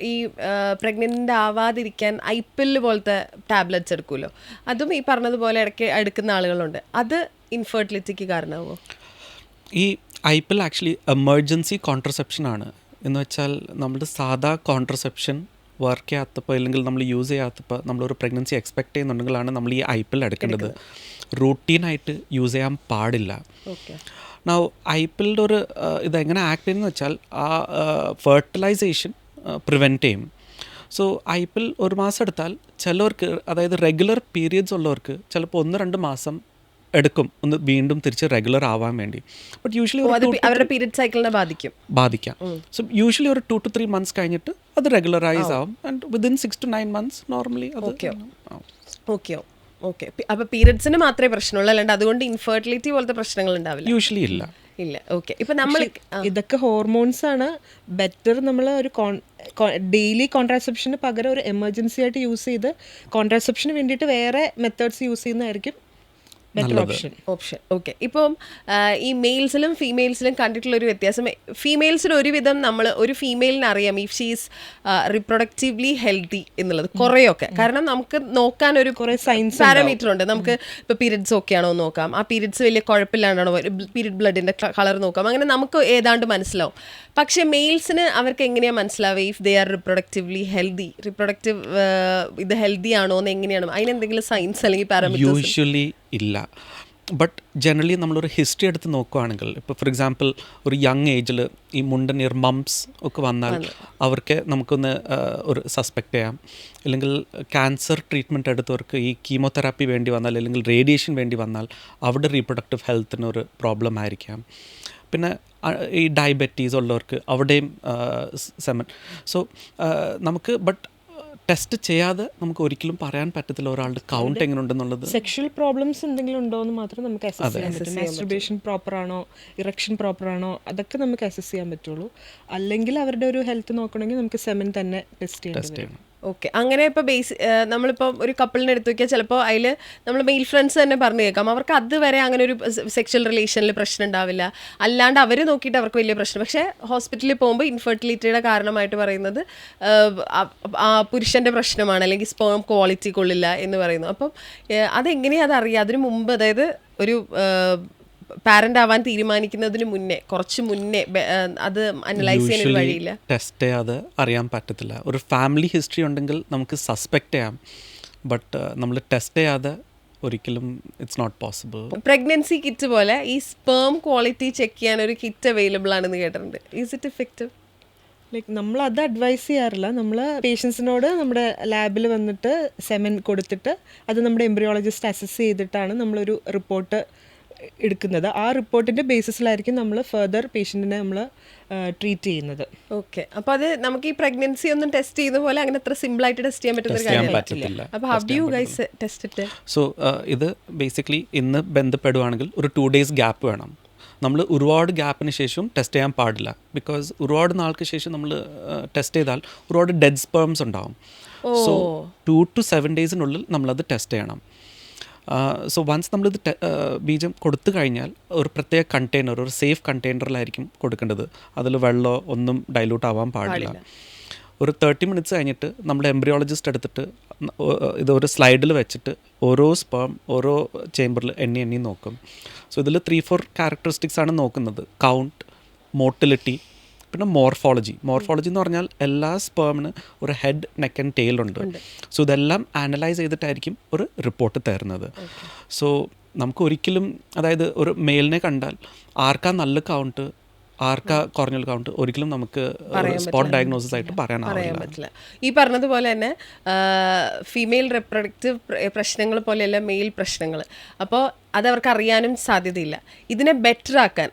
ഈ പ്രഗ്നന്റ് ആവാതിരിക്കാൻ ഐപ്പിൽ പോലത്തെ ടാബ്ലറ്റ്സ് എടുക്കുമല്ലോ അതും ഈ പറഞ്ഞതുപോലെ ഇടയ്ക്ക് എടുക്കുന്ന ആളുകളുണ്ട്. അത് ഇൻഫെർട്ടിലിറ്റിക്ക് കാരണമാവോ? ഈ ഐപ്പിൽ ആക്ച്വലി എമർജൻസി കോൺട്രസെപ്ഷൻ ആണ്. എന്ന് വെച്ചാൽ നമ്മുടെ സാധാ കോൺട്രസെപ്ഷൻ വർക്ക് ചെയ്യാത്തപ്പോൾ അല്ലെങ്കിൽ നമ്മൾ യൂസ് ചെയ്യാത്തപ്പോൾ നമ്മളൊരു പ്രഗ്നൻസി എക്സ്പെക്ട് ചെയ്യുന്നുണ്ടെങ്കിലാണ് നമ്മൾ ഈ ഐപ്പിൽ എടുക്കേണ്ടത്. റൂട്ടീനായിട്ട് യൂസ് ചെയ്യാൻ പാടില്ല. ഓക്കെ. നൗ ഐപ്പിളിന്റെ ഒരു ഇതെങ്ങനെ ആക്ട് ചെയ്യുന്നത് വെച്ചാൽ ആ ഫെർട്ടിലൈസേഷൻ പ്രിവെന്റ് ചെയ്യും. സോ ഐ പി എൽ ഒരു മാസം എടുത്താൽ ചിലവർക്ക് അതായത് റെഗുലർ പീരിയഡ്സ് ഉള്ളവർക്ക് ചിലപ്പോൾ ഒന്ന് രണ്ട് മാസം എടുക്കും ഒന്ന് വീണ്ടും തിരിച്ച് റെഗുലർ ആവാൻ വേണ്ടി. ബട്ട് യൂഷ്വലി അവരുടെ പീരിയഡ് സൈക്കിളിനെ ബാധിക്കും. ബാധിക്കാം. സോ യൂഷ്വലി ഒരു ടു ടു ത്രീ മന്ത്സ് കഴിഞ്ഞിട്ട് അത് റെഗുലറൈസ് ആവും. And within six to nine months normally അത്. ഓക്കെ ഓക്കെ അപ്പൊ പീരിയഡ്സിന് മാത്രമേ പ്രശ്നമുള്ളൂ. അല്ലാണ്ട് അതുകൊണ്ട് ഇൻഫെർട്ടിലിറ്റി പോലത്തെ പ്രശ്നങ്ങൾ ഉണ്ടാവില്ല. യൂഷ്വലി ഇല്ല. ഇല്ല. ഓക്കെ ഇപ്പൊ നമ്മൾ ഇതൊക്കെ ഹോർമോൺസ് ആണ് ബെറ്റർ നമ്മൾ ഒരു ഡെയിലി കോൺട്രാസെപ്ഷന് പകരം ഒരു എമർജൻസി ആയിട്ട് യൂസ് ചെയ്ത് കോൺട്രാസെപ്ഷന് വേണ്ടിയിട്ട് വേറെ മെത്തേഡ്സ് യൂസ് ചെയ്യുന്നതായിരിക്കും ബെറ്റർ ഓപ്ഷൻ ഓപ്ഷൻ ഓക്കെ ഇപ്പം ഈ മെയിൽസിലും ഫീമെയിൽസിലും കണ്ടിട്ടുള്ള ഒരു വ്യത്യാസം ഫീമെയിൽസിൽ ഒരുവിധം നമ്മൾ ഒരു ഫീമെയിലിന് അറിയാം. ഇഫ് ഷീസ് റിപ്രൊഡക്റ്റീവ്ലി ഹെൽത്തി എന്നുള്ളത് കുറേയൊക്കെ. കാരണം നമുക്ക് നോക്കാൻ ഒരു കുറേ സയൻസ് പാരാമീറ്റർ ഉണ്ട്. നമുക്ക് ഇപ്പോൾ പീരിയഡ്സ് ഒക്കെ ആണോ നോക്കാം. ആ പീരിയഡ്സ് വലിയ കുഴപ്പമില്ലാണ്ടാണോ? പീരിയഡ് ബ്ലഡിന്റെ കളർ നോക്കാം. അങ്ങനെ നമുക്ക് ഏതാണ്ട് മനസ്സിലാവും. പക്ഷേ മെയിൽസിന് അവർക്ക് എങ്ങനെയാണ് മനസ്സിലാവുക? If they are reproductively healthy reproductive ഇത് ഹെൽത്തി ആണോ എന്ന് എങ്ങനെയാണ്? അതിനെന്തെങ്കിലും സയൻസ് അല്ലെങ്കിൽ പാരാമീറ്റർ യൂഷ്വലി ഇല്ല. ബട്ട് ജനറലി നമ്മളൊരു ഹിസ്റ്ററി എടുത്ത് നോക്കുകയാണെങ്കിൽ ഇപ്പോൾ ഫോർ എക്സാമ്പിൾ ഒരു യങ് ഏജിൽ ഈ മുണ്ടൻ ഇയർ മംസ് ഒക്കെ വന്നാൽ അവർക്ക് നമുക്കൊന്ന് ഒരു സസ്പെക്റ്റ് ചെയ്യാം. അല്ലെങ്കിൽ ക്യാൻസർ ട്രീറ്റ്മെന്റ് എടുത്തവർക്ക് ഈ കീമോതെറാപ്പി വേണ്ടി വന്നാൽ അല്ലെങ്കിൽ റേഡിയേഷൻ വേണ്ടി വന്നാൽ അവിടെ റീപ്രൊഡക്റ്റീവ് ഹെൽത്തിന് ഒരു പ്രോബ്ലം ആയിരിക്കാം. പിന്നെ ഈ ഡയബറ്റീസ് ഉള്ളവർക്ക് അവിടെയും സെമൻ സോ നമുക്ക് ബട്ട് ടെസ്റ്റ് ചെയ്യാതെ നമുക്ക് ഒരിക്കലും പറയാൻ പറ്റത്തില്ല ഒരാളുടെ കൗണ്ട് എങ്ങനെ ഉണ്ടെന്നുള്ളത് സെക്ഷൽ പ്രോബ്ലംസ് എന്തെങ്കിലും ഉണ്ടോ എന്ന് മാത്രം നമുക്ക് അസസ് ചെയ്യാൻ പറ്റും. പ്രോപ്പർ ആണോ? ഇറക്ഷൻ പ്രോപ്പർ ആണോ? അതൊക്കെ നമുക്ക് അസസ് ചെയ്യാൻ പറ്റുള്ളൂ. അല്ലെങ്കിൽ അവരുടെ ഒരു ഹെൽത്ത് നോക്കണമെങ്കിൽ നമുക്ക് സെമൻ തന്നെ ടെസ്റ്റ് ചെയ്യാം ചെയ്യണം. ഓക്കെ അങ്ങനെ ഇപ്പോൾ ബേസ് നമ്മളിപ്പോൾ ഒരു കപ്പിളിനെ എടുത്തു നോക്കിയാൽ ചിലപ്പോൾ അതിൽ നമ്മൾ മെയിൽ ഫ്രണ്ട്സ് തന്നെ പറഞ്ഞു കേൾക്കാം. അവർക്ക് അതുവരെ അങ്ങനെ ഒരു സെക്ഷൽ റിലേഷനിൽ പ്രശ്നം ഉണ്ടാവില്ല. അല്ലാണ്ട് അവർ നോക്കിയിട്ട് അവർക്ക് വലിയ പ്രശ്നം. പക്ഷേ ഹോസ്പിറ്റലിൽ പോകുമ്പോൾ ഇൻഫെർട്ടിലിറ്റിയുടെ കാരണമായിട്ട് പറയുന്നത് പുരുഷന്റെ പ്രശ്നമാണ്. അല്ലെങ്കിൽ സ്പേം ക്വാളിറ്റി കൊള്ളില്ല എന്ന് പറയുന്നു. അപ്പം അതെങ്ങനെയാ അതറിയുക അതിന് മുമ്പ് അതായത് ഒരു പാരന്റ് ആവാൻ തീരുമാനിക്കുന്നതിന് മുന്നേ കുറച്ച് മുന്നേ അത് അനലൈസ് ചെയ്യാൻ വഴിയില്ല. ടെസ്റ്റ് ചെയ്യാതെ അറിയാൻ പറ്റത്തില്ല. ഒരു ഫാമിലി ഹിസ്റ്ററി ഉണ്ടെങ്കിൽ നമുക്ക് സസ്പെക്ട് ചെയ്യാം. ബട്ട് നമ്മൾ ടെസ്റ്റ് ചെയ്യാതെ ഒരിക്കലും it's not possible pregnancy kit പോലെ ഈ സ്പേം ക്വാളിറ്റി ചെക്ക് ചെയ്യാൻ ഒരു കിറ്റ് അവൈലബിൾ ആണെന്ന് കേട്ടിട്ടുണ്ട്. ഈസ് ഇറ്റ് എഫക്റ്റീവ് ലൈക്ക് നമ്മൾ അത് അഡ്വൈസ് ചെയ്യാറില്ല. നമ്മൾ പേഷ്യൻസിനോട് നമ്മുടെ ലാബിൽ വന്നിട്ട് സെമൻ കൊടുത്തിട്ട് അത് നമ്മുടെ എംബ്രിയോളജിസ്റ്റ് അസസ് ചെയ്തിട്ടാണ് നമ്മളൊരു റിപ്പോർട്ട് എടുക്കുന്നത്. ആ റിപ്പോർട്ടിന്റെ ബേസിസിലായിരിക്കും നമ്മൾ ഫെർദർ പേഷ്യന്റിനെ നമ്മൾ ട്രീറ്റ് ചെയ്യുന്നത്. ഓക്കെ. അപ്പോൾ അത് നമുക്ക് ഈ പ്രഗ്നൻസി ഒന്നും ടെസ്റ്റ് ചെയ്യുന്ന പോലെ അങ്ങനെ അത്ര സിമ്പിൾ ആയിട്ട് ടെസ്റ്റ് ചെയ്യാൻ പറ്റുന്ന ഒരു കാര്യമല്ല. How do you guys test it so ഇത് ബേസിക്കലി ഇന്ന് ബന്ധപ്പെടുവാണെങ്കിൽ ഒരു ടു ഡേയ്സ് ഗ്യാപ്പ് വേണം. നമ്മൾ ഒരുപാട് ഗ്യാപ്പിന് ശേഷം ടെസ്റ്റ് ചെയ്യാൻ പാടില്ല. ബിക്കോസ് ഒരുപാട് നാൾക്ക് ശേഷം നമ്മൾ ടെസ്റ്റ് ചെയ്താൽ ഒരുപാട് ഡെഡ് സ്പേംസ് ഉണ്ടാവും. സോ ടു ടു സെവൻ ഡേയ്സിനുള്ളിൽ നമ്മളത് ടെസ്റ്റ് ചെയ്യണം. സോ വൺസ് നമ്മളിത് ബീജം കൊടുത്തു കഴിഞ്ഞാൽ ഒരു പ്രത്യേക കണ്ടെയ്നർ ഒരു സേഫ് കണ്ടെയ്നറിലായിരിക്കും കൊടുക്കേണ്ടത്. അതിൽ വെള്ളമോ ഒന്നും ഡൈലൂട്ട് ആവാൻ പാടില്ല. ഒരു തേർട്ടി മിനിറ്റ്സ് കഴിഞ്ഞിട്ട് നമ്മുടെ എംബ്രിയോളജിസ്റ്റ് എടുത്തിട്ട് ഇത് ഒരു സ്ലൈഡിൽ വെച്ചിട്ട് ഓരോ സ്പേം ഓരോ ചേമ്പറിൽ എണ്ണി എണ്ണി നോക്കും. സോ ഇതിൽ ത്രീ ഫോർ ക്യാരക്ടറിസ്റ്റിക്സ് ആണ് നോക്കുന്നത്. കൗണ്ട് മോട്ടിലിറ്റി പിന്നെ മോർഫോളജി. മോർഫോളജി എന്ന് പറഞ്ഞാൽ എല്ലാ സ്പേമിന് ഒരു ഹെഡ് നെക്ക് ആൻഡ് ടെയിൽ ഉണ്ട്. സോ ഇതെല്ലാം അനലൈസ് ചെയ്തിട്ടായിരിക്കും ഒരു റിപ്പോർട്ട് തരുന്നത്. സോ നമുക്ക് ഒരിക്കലും അതായത് ഒരു മെയിലിനെ കണ്ടാൽ ആർക്കാ നല്ല കൗണ്ട് ആർക്കാ കുറഞ്ഞ കൗണ്ട് ഒരിക്കലും നമുക്ക് സ്പോട്ട് ഡയഗ്നോസിസ് ആയിട്ട് പറയാൻ പറ്റില്ല. ഈ പറഞ്ഞതുപോലെ തന്നെ ഫീമെയിൽ റിപ്രൊഡക്റ്റീവ് പ്രശ്നങ്ങൾ പോലെയല്ല മെയിൽ പ്രശ്നങ്ങൾ. അപ്പോൾ അത് അവർക്ക് അറിയാനും സാധ്യതയില്ല. ഇതിനെ ബെറ്റർ ആക്കാൻ